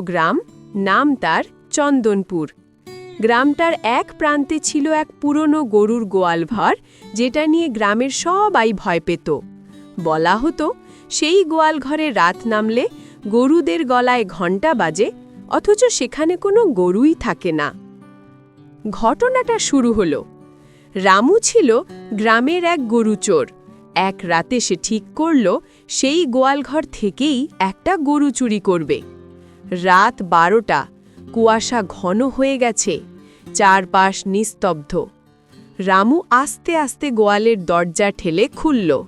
গ্রাম, নাম তার চন্দনপুর। গ্রামটার এক প্রান্তে ছিল এক পুরনো গরুর গোয়ালঘর যেটা নিয়ে গ্রামের সবাই ভয় পেত। বলা হতো, সেই গোয়ালঘরে রাত নামলে গরুদের গলায় ঘণ্টা বাজে, অথচ সেখানে কোনো গরুই থাকে না। ঘটনাটা শুরু হলো। রামু ছিল গ্রামের এক গরুচোর এক রাতে সে ঠিক করল, সেই গোয়ালঘর থেকেই একটা গরু চুরি করবে। রাত বারোটা, কুয়াশা ঘন হয়ে গেছে, চারপাশ নিস্তব্ধ। রামু আস্তে আস্তে গোয়ালের দরজা ঠেলে খুলল।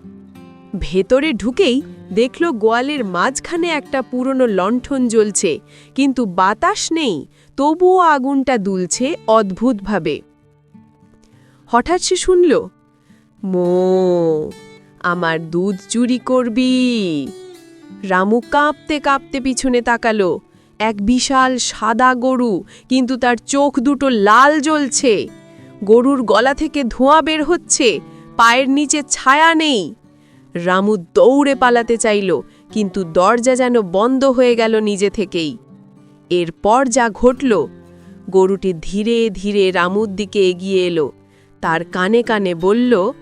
ভেতরে ঢুকেই দেখল গোয়ালের মাঝখানে একটা পুরনো লণ্ঠন জ্বলছে, কিন্তু বাতাস নেই, তবুও আগুনটা দুলছে অদ্ভুতভাবে। হঠাৎ সে শুনল, মো, আমার দুধ চুরি করবি। রামু কাঁপতে কাঁপতে পিছনে তাকালো। এক বিশাল সাদা গরু, কিন্তু তার চোখ দুটো লাল জ্বলছে। গরুর গলা থেকে ধোঁয়া বের হচ্ছে, পায়ের নিচে ছায়া নেই। রামু দৌড়ে পালাতে চাইল, কিন্তু দরজা যেন বন্ধ হয়ে গেল নিজে থেকেই। এরপর যা ঘটল, গরুটি ধীরে ধীরে রামুর দিকে এগিয়ে এলো। তার কানে কানে বলল,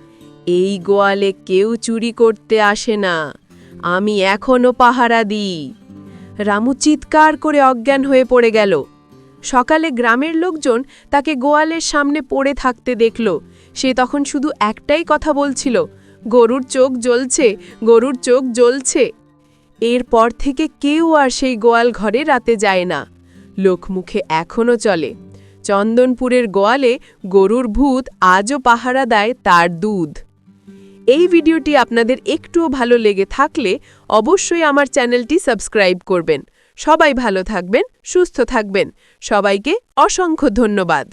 এই গোয়ালে কেউ চুরি করতে আসে না। আমি এখনও পাহারা দিই। রামু চিৎকার করে অজ্ঞান হয়ে পড়ে গেল। সকালে গ্রামের লোকজন তাকে গোয়ালের সামনে পড়ে থাকতে দেখল। সে তখন শুধু একটাই কথা বলছিল, গরুর চোখ জ্বলছে, গরুর চোখ জ্বলছে। এরপর থেকে কেউ আর সেই গোয়াল ঘরে রাতে যায় না। লোকমুখে এখনও চলে। চন্দনপুরের গোয়ালে গরুর ভূত আজও পাহারা দেয় তার দুধ। এই ভিডিওটি আপনাদের একটুও ভালো লেগে থাকলে অবশ্যই আমার চ্যানেলটি সাবস্ক্রাইব করবেন। সবাই ভালো থাকবেন, সুস্থ থাকবেন। সবাইকে অসংখ্য ধন্যবাদ।